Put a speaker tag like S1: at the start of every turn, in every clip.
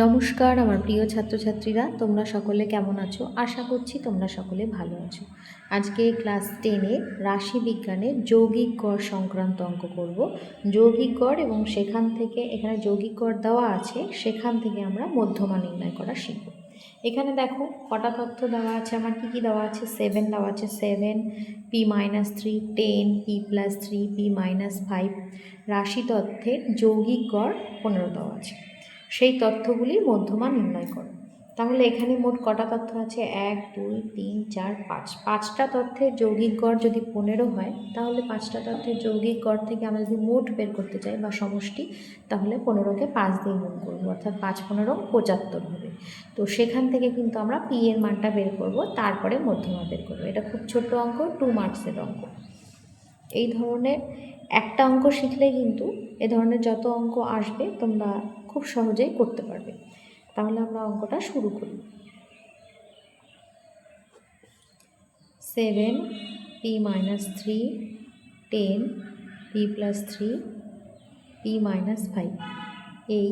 S1: নমস্কার, আমার প্রিয় ছাত্রছাত্রীরা, তোমরা সকলে কেমন আছো? আশা করছি তোমরা সকলে ভালো আছো। আজকে ক্লাস টেনে রাশি বিজ্ঞানের যৌগিক গড় সংক্রান্ত অঙ্ক করব। যৌগিক গড় এবং সেখান থেকে, এখানে যৌগিক গড় দেওয়া আছে, সেখান থেকে আমরা মধ্যমা নির্ণয় করা শিখব। এখানে দেখো, কটা তথ্য দেওয়া আছে, আমার কী কী দেওয়া আছে? সেভেন দেওয়া আছে seven P minus three ten P plus three P minus five রাশি তথ্যের যৌগিক গড় পনেরো দেওয়া আছে। সেই তথ্যগুলির মধ্যমা নির্ণয় করো। তাহলে এখানে মোট কটা তথ্য আছে? এক, দুই, তিন, চার, পাঁচ। পাঁচটা তথ্যের যৌগিক গড় যদি পনেরো হয়, তাহলে পাঁচটা তথ্যের যৌগিক গড় থেকে আমরা যদি মোট বের করতে চাই বা সমষ্টি, তাহলে পনেরোকে পাঁচ দিয়ে গুণ করব, অর্থাৎ পাঁচ পনেরো পঁচাত্তর হবে। তো সেখান থেকে কিন্তু আমরা পি এর মানটা বের করব, তারপরে মধ্যমা বের করব। এটা খুব ছোট অঙ্ক টু মার্কসের অঙ্ক। এই ধরনের একটা অঙ্ক শিখলে কিন্তু এ ধরনের যত অঙ্ক আসবে তোমরা খুব সহজেই করতে পারবে। তাহলে আমরা অঙ্কটা শুরু করি। Seven P minus three ten P plus three P minus five এই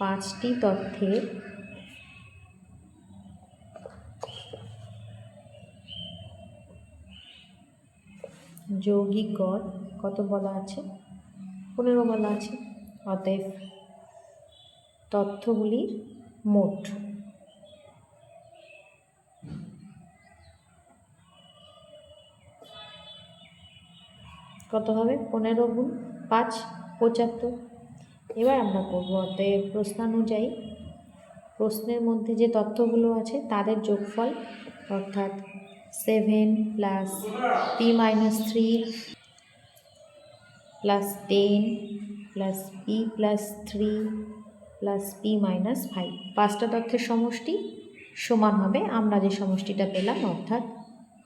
S1: পাঁচটি তথ্যের যৌগিক গড়, কত বলা আছে? পনেরো বলা আছে। অতএব তথ্যগুলির মোট। কত হবে? পনেরো গুণ পাঁচ, পঁচাত্তর। এবার আমরা করব, অতএব প্রশ্নানুযায়ী প্রশ্নের মধ্যে যে তথ্যগুলো আছে, তাদের যোগফল অর্থাৎ seven plus P minus three plus ten plus P plus three plus P minus five. পাঁচটা তথ্যের সমষ্টি সমান হবে, আমরা যে সমষ্টিটা পেলাম অর্থাৎ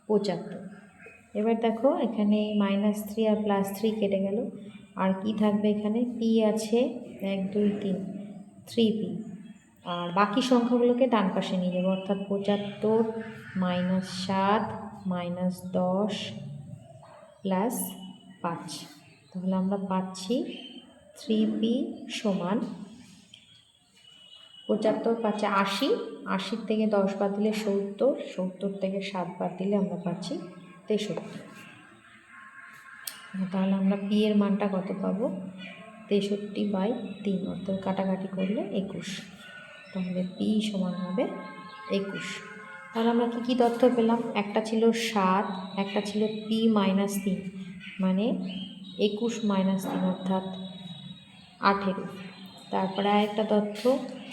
S1: পঁচাত্তর। এবার দেখো, এখানে মাইনাস থ্রি আর প্লাস থ্রি কেটে গেল। আর কি থাকবে এখানে? পি আছে এক, দুই, তিন। Three P. আর বাকি সংখ্যাগুলোকে ডান পাশে নিয়ে যাব, অর্থাৎ পঁচাত্তর মাইনাস সাত মাইনাস দশ প্লাস পাঁচ। তাহলে আমরা পাচ্ছি থ্রি পি সমান পঁচাত্তর পাচ্ছে আশি। আশির থেকে দশ বাদ দিলে সত্তর সত্তর থেকে সাত বাদ দিলে আমরা পাচ্ছি তেষট্টি। তাহলে আমরা পি এর মানটা কত পাবো? তেষট্টি বাই তিন, অর্থাৎ কাটাকাটি করলে একুশ। তাহলে পি সমান হবে একুশ। তাহলে আমরা কী কী তথ্য পেলাম? একটা ছিল সাত, একটা ছিল পি মাইনাস তিন মানে একুশ মাইনাস তিন অর্থাৎ আঠেরো। তারপরে আরেকটা তথ্য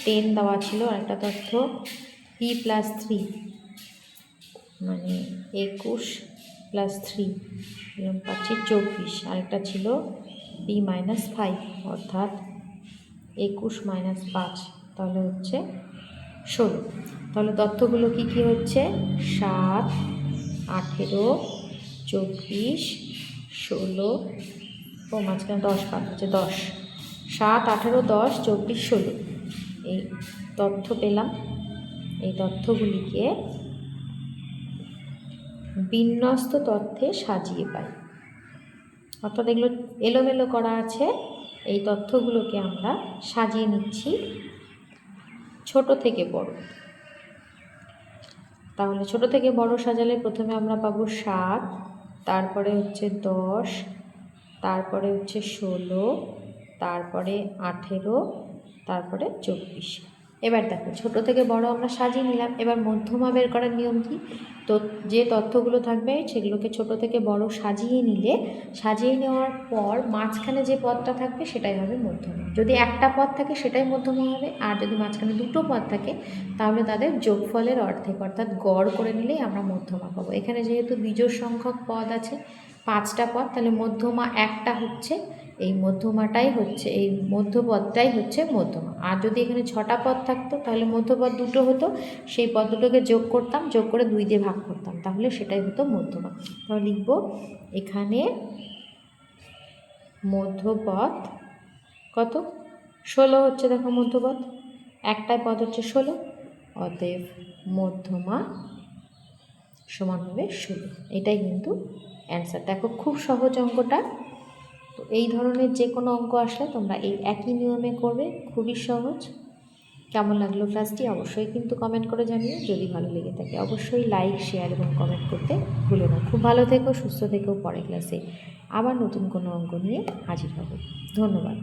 S1: টেন দেওয়া ছিল, আরেকটা তথ্য, পি প্লাস থ্রি মানে একুশ প্লাস থ্রি এরকম পাচ্ছি চব্বিশ। আরেকটা ছিল পি মাইনাস ফাইভ, অর্থাৎ একুশ মাইনাস পাঁচ। তাহলে হচ্ছে ষোলো। তাহলে তথ্যগুলো কি কি হচ্ছে? সাত, আঠেরো, চব্বিশ, ষোলো, ও মাঝখানে দশ পাঁচ হচ্ছে দশ। সাত, আঠেরো, দশ, চব্বিশ, ষোলো। এই তথ্য পেলাম। এই তথ্যগুলিকে বিন্যস্ত তথ্যে সাজিয়ে পাই। অর্থাৎ এগুলো এলোমেলো করা আছে। এই তথ্যগুলোকে আমরা সাজিয়ে নিচ্ছি। ছোট থেকে বড়। তাহলে ছোট থেকে বড় সাজালে প্রথমে আমরা পাবো সাত, তারপরে হচ্ছে দশ, তারপরে হচ্ছে ষোলো, তারপরে আঠেরো, তারপরে চব্বিশ। এবার দেখো, ছোট থেকে বড় আমরা সাজিয়ে নিলাম। এবার মধ্যমা বের করার নিয়ম কি? তো যে তথ্যগুলো থাকবে সেগুলোকে ছোট থেকে বড় সাজিয়ে নিলে, সাজিয়ে নেওয়ার পর মাঝখানে যে পদটা থাকবে সেটাই হবে মধ্যমা। যদি একটা পদ থাকে সেটাই মধ্যমা হবে, আর যদি মাঝখানে দুটো পদ থাকে তাহলে তাদের যোগফলের অর্ধেক, অর্থাৎ গড় করে নিলেই আমরা মধ্যমা পাবো। এখানে যেহেতু বিজোড় সংখ্যক পদ আছে, পাঁচটা পদ, তাহলে মধ্যমা একটা হচ্ছে এই মধ্যমাটাই হচ্ছে, এই মধ্যপদটাই হচ্ছে মধ্যমা। আর যদি এখানে ছটা পদ থাকতো, তাহলে মধ্যপদ দুটো হতো, সেই পদ দুটোকে যোগ করতাম, যোগ করে দুই দিয়ে ভাগ করতাম, তাহলে সেটাই হতো মধ্যমা। তাহলে লিখব এখানে মধ্যপদ কত? ষোলো হচ্ছে দেখো মধ্যপদ, একটাই পদ হচ্ছে ষোলো, অতএব মধ্যমা সমান হবে ষোলো। এটাই কিন্তু অ্যান্সার দেখো খুব সহজ অঙ্কটা। এই ধরনের যে কোনো অঙ্ক আসলে তোমরা এই একই নিয়মে করবে, খুবই সহজ। কেমন লাগল ক্লাসটি অবশ্যই কিন্তু কমেন্ট করে জানিও, যদি ভালো লেগে থাকে অবশ্যই লাইক শেয়ার এবং কমেন্ট করতে ভুলো না। খুব ভালো থেকো, সুস্থ থেকো পরে ক্লাসে আবার নতুন কোনো অঙ্ক নিয়ে হাজির হব। ধন্যবাদ।